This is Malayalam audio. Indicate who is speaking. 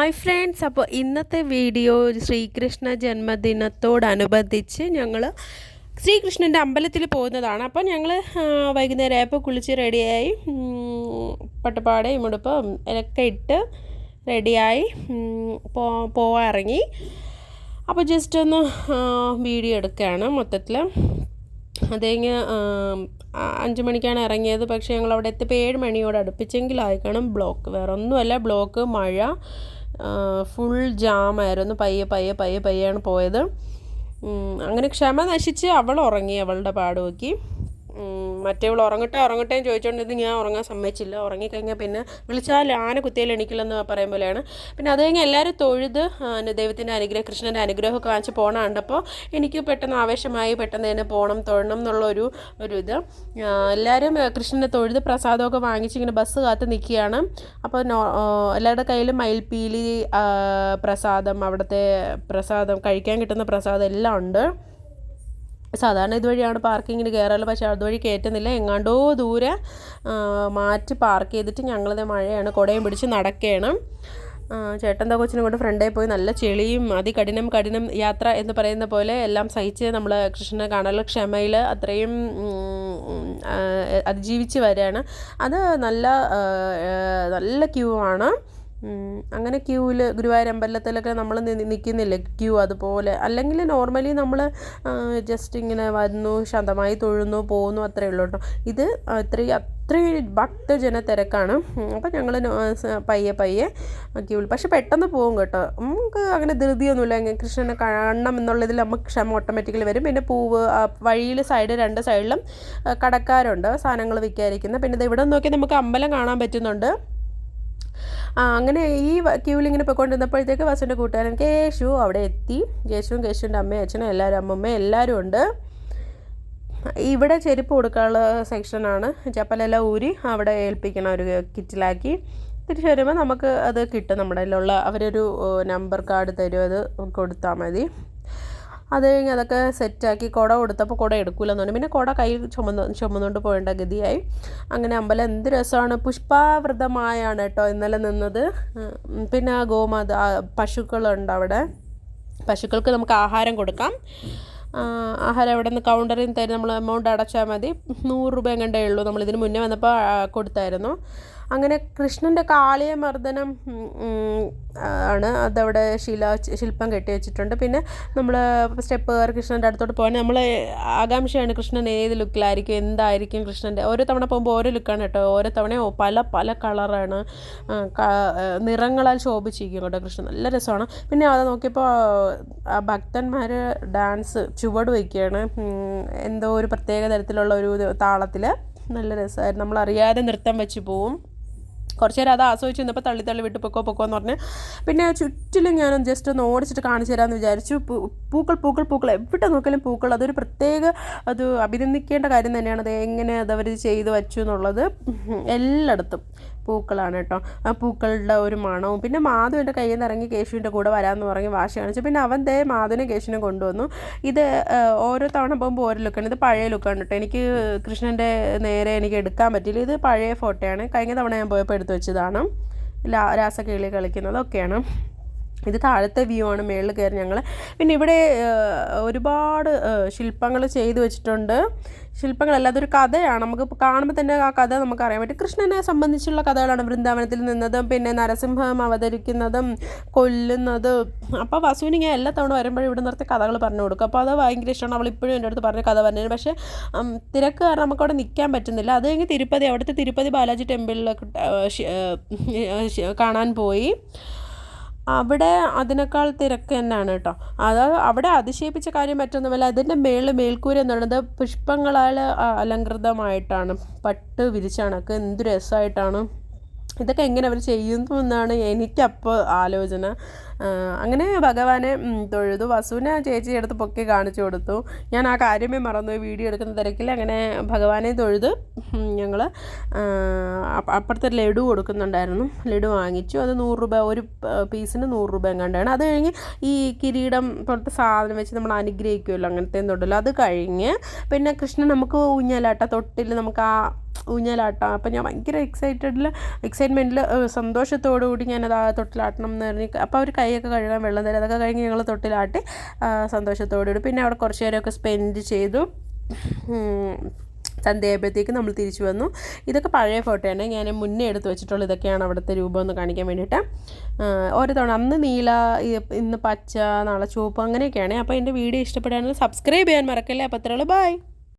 Speaker 1: ഹായ് ഫ്രണ്ട്സ് അപ്പോൾ ഇന്നത്തെ വീഡിയോ ശ്രീകൃഷ്ണ ജന്മദിനത്തോടനുബന്ധിച്ച് ഞങ്ങൾ ശ്രീകൃഷ്ണന്റെ അമ്പലത്തിൽ പോകുന്നതാണ്. അപ്പോൾ ഞങ്ങൾ വൈകുന്നേരം ആയപ്പോൾ കുളിച്ച് റെഡിയായി പട്ടുപാടയും ഉടുപ്പും ഒക്കെ ഇട്ട് റെഡിയായി പോ പോവാൻ ഇറങ്ങി. അപ്പോൾ ജസ്റ്റ് ഒന്ന് വീഡിയോ എടുക്കുകയാണ് മൊത്തത്തിൽ അതേങ്ങ് അഞ്ച് മണിക്കാണ് ഇറങ്ങിയത്. പക്ഷേ ഞങ്ങൾ അവിടെ എത്തിയപ്പോൾ ഏഴ് മണിയോട് അടുപ്പിച്ചെങ്കിലായി കാണും ബ്ലോക്ക്. വേറെ ഒന്നുമല്ല ബ്ലോക്ക് മഴ ഫുൾ ജാമായിരുന്നു പയ്യെ പയ്യെ പയ്യെ പയ്യാണ് പോയത്. അങ്ങനെ ക്ഷമ നശിച്ച് അവൾ ഉറങ്ങി അവളുടെ പാട് നോക്കി. മറ്റേവൾ ഉറങ്ങട്ടെ ഉറങ്ങട്ടെ എന്ന് ചോദിച്ചുകൊണ്ടിരുന്ന് ഞാൻ ഉറങ്ങാൻ സമ്മതിച്ചില്ല. ഉറങ്ങിക്കഴിഞ്ഞാൽ പിന്നെ വിളിച്ചാൽ ആന കുത്തിയാൽ എണീക്കില്ലെന്ന് പറയും പോലെയാണ്. പിന്നെ അത് കഴിഞ്ഞ് എല്ലാവരും തൊഴുത് ദൈവത്തിന്റെ അനുഗ്രഹം കൃഷ്ണന്റെ അനുഗ്രഹമൊക്കെ കാണിച്ച് പോകണ കണ്ടപ്പോൾ എനിക്ക് പെട്ടെന്ന് ആവേശമായി പെട്ടെന്ന് തന്നെ പോകണം തൊഴണം എന്നുള്ള ഒരു ഇത്. എല്ലാവരും കൃഷ്ണന്റെ തൊഴുത് പ്രസാദമൊക്കെ വാങ്ങിച്ച് ഇങ്ങനെ ബസ് കാത്ത് നിൽക്കുകയാണ് അപ്പോൾ എല്ലാവരുടെ കയ്യിലും മയിൽപ്പീലി പ്രസാദം അവിടുത്തെ പ്രസാദം കഴിക്കാൻ കിട്ടുന്ന പ്രസാദം എല്ലാം ഉണ്ട്. സാധാരണ ഇതുവഴിയാണ് പാർക്കിങ്ങിന് കയറാറ് പക്ഷേ അതുവഴി കയറ്റുന്നില്ല. എങ്ങാണ്ടോ ദൂരെ മാറ്റി പാർക്ക് ചെയ്തിട്ട് ഞങ്ങളത് മഴയാണ് കുടയും പിടിച്ച് നടക്കുകയാണ് ചേട്ടന്റെ കൊച്ചിനും കൊണ്ട് ഫ്രണ്ടേ പോയി നല്ല ചെളിയും അതികഠിനം കഠിനം യാത്ര എന്ന് പറയുന്ന പോലെ എല്ലാം സഹിച്ച് നമ്മൾ കൃഷ്ണനെ കാണാനുള്ള ക്ഷമയിൽ അത്രയും അതിജീവിച്ച് വരികയാണ് അത് നല്ല നല്ല ക്യൂ ആണ്. അങ്ങനെ ക്യൂവിൽ ഗുരുവായൂർ അമ്പലത്തിലൊക്കെ നമ്മൾ നിൽക്കുന്നില്ലേ ക്യൂ അതുപോലെ? അല്ലെങ്കിൽ നോർമലി നമ്മൾ ജസ്റ്റ് ഇങ്ങനെ വരുന്നു ശാന്തമായി തൊഴുന്നു പോകുന്നു അത്രയേ ഉള്ളൂ കേട്ടോ. ഇത് അത്രയും അത്രയും ഭക്തജന തിരക്കാണ് അപ്പം ഞങ്ങൾ പയ്യെ പയ്യെ ക്യൂവിൽ. പക്ഷെ പെട്ടെന്ന് പോകും കേട്ടോ. നമുക്ക് അങ്ങനെ ധൃതിയൊന്നുമില്ല. കൃഷ്ണനെ കാണണം എന്നുള്ളതിൽ നമുക്ക് ക്ഷമ ഓട്ടോമാറ്റിക്കലി വരും. പിന്നെ പൂവ് വഴിയിൽ സൈഡ് രണ്ട് സൈഡിലും കടക്കാരുണ്ട്. സാധനങ്ങൾ വിൽക്കാതിരിക്കുന്നത് പിന്നെ ഇവിടെ നോക്കി നമുക്ക് അമ്പലം കാണാൻ പറ്റുന്നുണ്ട്. അങ്ങനെ ഈ ക്യൂവിൽ ഇങ്ങനെ പോയിക്കൊണ്ടിരുന്നപ്പോഴത്തേക്ക് വസുവിന്റെ കൂട്ടുകാരൻ കേശു അവിടെ എത്തി. കേശുവും കേശുവിന്റെ അമ്മയും അച്ഛനും എല്ലാവരും അമ്മമ്മയും എല്ലാവരും ഉണ്ട്. ഇവിടെ ചെരുപ്പ് കൊടുക്കാനുള്ള സെക്ഷനാണ് ചപ്പലെല്ലാം ഊരി അവിടെ ഏൽപ്പിക്കണം ഒരു കിറ്റിലാക്കി തിരിച്ച് വരുമ്പോൾ നമുക്ക് അത് കിട്ടും. നമ്മുടെ കയ്യിലുള്ള അവരൊരു നമ്പർ കാർഡ് തരും. അത് കൊടുത്താൽ മതി. അത് കഴിഞ്ഞ് അതൊക്കെ സെറ്റാക്കി കുട കൊടുത്തപ്പോൾ കുട എടുക്കൂലെന്ന് പറഞ്ഞു. പിന്നെ കുട കൈ ചുമന്ന് ചുമന്നുകൊണ്ട് പോകേണ്ട ഗതിയായി. അങ്ങനെ അമ്പലം എന്ത് രസമാണ്. പുഷ്പാവൃതമായാണ് കേട്ടോ ഇന്നലെ നിന്നത്. പിന്നെ ആ ഗോമാത പശുക്കളുണ്ട് അവിടെ. പശുക്കൾക്ക് നമുക്ക് ആഹാരം കൊടുക്കാം. ആഹാരം അവിടെ നിന്ന് കൗണ്ടറിൽ നിന്ന് തരും. നമ്മൾ എമൗണ്ട് അടച്ചാൽ മതി. നൂറ് രൂപ എങ്ങണ്ടേ ഉള്ളൂ. നമ്മൾ ഇതിന് മുന്നേ വന്നപ്പോൾ കൊടുത്തായിരുന്നു. അങ്ങനെ കൃഷ്ണന്റെ കാളിയ മർദ്ദനം ആണ്. അതവിടെ ശില ശില്പം കെട്ടി വെച്ചിട്ടുണ്ട്. പിന്നെ നമ്മൾ സ്റ്റെപ്പ് കയറി കൃഷ്ണന്റെ അടുത്തോട്ട് പോകാൻ നമ്മൾ ആകാംക്ഷയാണ് കൃഷ്ണൻ ഏത് ലുക്കിലായിരിക്കും എന്തായിരിക്കും കൃഷ്ണന്റെ ഓരോ തവണ പോകുമ്പോൾ ഓരോ ലുക്കാണ് കേട്ടോ. ഓരോ തവണ പല പല കളറാണ്. നിറങ്ങളാൽ ശോഭിച്ചിരിക്കും കേട്ടോ കൃഷ്ണൻ. നല്ല രസമാണ്. പിന്നെ അത് നോക്കിയപ്പോൾ ഭക്തന്മാർ ഡാൻസ് ചുവട് വയ്ക്കുകയാണ്. എന്തോ ഒരു പ്രത്യേക തരത്തിലുള്ള ഒരു താളത്തിൽ നല്ല രസമായിരുന്നു നമ്മൾ അറിയാതെ നൃത്തം വെച്ച് പോവും. കുറച്ച് നേരം അത് ആസ്വദിച്ച് നിന്നപ്പോൾ തള്ളി തള്ളി വിട്ട് പൊക്കോ പൊക്കോ എന്ന് പറഞ്ഞ്. പിന്നെ ചുറ്റിലും ഞാൻ ജസ്റ്റ് ഒന്ന് ഓടിച്ചിട്ട് കാണിച്ചു തരാമെന്ന് വിചാരിച്ചു. പൂക്കൾ പൂക്കൾ പൂക്കൾ. എവിടെ നോക്കിയാലും പൂക്കൾ. അതൊരു പ്രത്യേക അത് അഭിനന്ദിക്കേണ്ട കാര്യം തന്നെയാണ്. അത് എങ്ങനെ അതവർ ചെയ്തു വച്ചു എന്നുള്ളത്. എല്ലായിടത്തും. പൂക്കളാണ് കേട്ടോ. ആ പൂക്കളുടെ ഒരു മണവും. പിന്നെ മാധു എന്റെ കയ്യിൽ നിന്ന് ഇറങ്ങി കേശുവിന്റെ കൂടെ വരാമെന്ന് പറഞ്ഞ് വാശി കാണിച്ചു. പിന്നെ അവൻ ദേ മാധുവിനെ കേശുവിനെ കൊണ്ടുവന്നു. ഇത് ഓരോ തവണ പോകുമ്പോൾ ഓരോ ലുക്കാണ് ഇത് പഴയ ലുക്കാണ് കേട്ടോ. എനിക്ക് കൃഷ്ണന്റെ നേരെ എനിക്ക് എടുക്കാൻ പറ്റില്ല ഇത് പഴയ ഫോട്ടോയാണ് കഴിഞ്ഞ തവണ ഞാൻ പോയപ്പോൾ എടുത്തു വെച്ചതാണ്. രാസകീളി കളിക്കുന്നതൊക്കെയാണ് ഇത് താഴത്തെ വ്യൂ ആണ് മേളിൽ കയറി ഞങ്ങൾ പിന്നെ ഇവിടെ ഒരുപാട് ശില്പങ്ങൾ ചെയ്തു വെച്ചിട്ടുണ്ട്. ശില്പങ്ങളല്ല അതൊരു കഥയാണ്. നമുക്ക് കാണുമ്പോൾ തന്നെ ആ കഥ നമുക്ക് അറിയാൻ പറ്റും. കൃഷ്ണനെ സംബന്ധിച്ചുള്ള കഥകളാണ് വൃന്ദാവനത്തിൽ നിന്നതും പിന്നെ നരസിംഹം അവതരിക്കുന്നതും കൊല്ലുന്നതും. അപ്പോൾ വസുവിന് എല്ലാ തവണ വരുമ്പോഴും ഇവിടെ നിർത്തി കഥകൾ പറഞ്ഞു കൊടുക്കും. അപ്പോൾ അത് ഭയങ്കര ഇഷ്ടമാണ് അവൾ ഇപ്പോഴും എന്റെ അടുത്ത് പറഞ്ഞ കഥ പറഞ്ഞു പക്ഷേ തിരക്ക് കാരണം നമുക്ക് അവിടെ നിൽക്കാൻ പറ്റുന്നില്ല. അത് കഴിഞ്ഞ് തിരുപ്പതി അവിടുത്തെ തിരുപ്പതി ബാലാജി ടെമ്പിളിലൊക്കെ കാണാൻ പോയി. അവിടെ അതിനേക്കാൾ തിരക്ക് തന്നെയാണ് കേട്ടോ. അത് അവിടെ അതിശയിപ്പിച്ച കാര്യം മറ്റൊന്നുമല്ല അതിന്റെ മേളിൽ മേൽക്കൂര എന്നുള്ളത് പുഷ്പങ്ങളാൽ അലങ്കൃതമായിട്ടാണ് പട്ട് വിരിച്ചണക്ക് എന്ത് രസമായിട്ടാണ്. ഇതൊക്കെ എങ്ങനെ അവർ ചെയ്യുന്നു എന്നാണ് എനിക്കപ്പോൾ ആലോചന. അങ്ങനെ ഭഗവാനെ തൊഴുതു. വസുവിനെ ചേച്ചി എടുത്ത് പൊക്കി കാണിച്ചു കൊടുത്തു. ഞാൻ ആ കാര്യമേ മറന്നു വീഡിയോ എടുക്കുന്ന തിരക്കിൽ അങ്ങനെ ഭഗവാനെ തൊഴുത് ഞങ്ങൾ അപ്പുറത്തെ ലഡു കൊടുക്കുന്നുണ്ടായിരുന്നു. ലഡു വാങ്ങിച്ചു. അത് നൂറ് രൂപ ഒരു പീസിന് നൂറ് രൂപ എങ്ങാണ്ടാണ്. അത് കഴിഞ്ഞ് ഈ കിരീടം പോലത്തെ സാധനം വെച്ച് നമ്മൾ അനുഗ്രഹിക്കുമല്ലോ അങ്ങനത്തെ ഉണ്ടല്ലോ അത് കഴിഞ്ഞ് പിന്നെ കൃഷ്ണൻ നമുക്ക് ഊഞ്ഞാലാട്ട തൊട്ടിൽ നമുക്ക് ആ ഊഞ്ഞാലാട്ടാം. അപ്പം ഞാൻ ഭയങ്കര എക്സൈറ്റഡിൽ എക്സൈറ്റ്മെന്റിൽ സന്തോഷത്തോടു കൂടി ഞാനത് ആ തൊട്ടിലാട്ടണം എന്ന് പറഞ്ഞ്. അപ്പോൾ അവർ കൈയൊക്കെ കഴുകാൻ വെള്ളം തരും. അതൊക്കെ കഴിഞ്ഞ് ഞങ്ങൾ തൊട്ടിലാട്ടി സന്തോഷത്തോടെ സന്തോഷത്തോടു കൂടി പിന്നെ അവിടെ കുറച്ച് നേരമൊക്കെ സ്പെൻഡ് ചെയ്തു. സന്ധ്യയായപ്പോഴത്തേക്ക് നമ്മൾ തിരിച്ചു വന്നു. ഇതൊക്കെ പഴയ ഫോട്ടോയാണ് ഞാൻ മുന്നേ എടുത്ത് വെച്ചിട്ടുള്ള ഇതൊക്കെയാണ് അവിടുത്തെ രൂപം ഒന്ന് കാണിക്കാൻ വേണ്ടിയിട്ട്. ഓരോ തവണ അന്ന് നീല ഇന്ന് പച്ച നാളെ ചുവപ്പ് അങ്ങനെയൊക്കെയാണ്. അപ്പോൾ എന്റെ വീഡിയോ ഇഷ്ടപ്പെടുകയാണെങ്കിൽ സബ്സ്ക്രൈബ് ചെയ്യാൻ മറക്കല്ലേ. അപ്പോൾ അത്രയുള്ളൂ ബൈ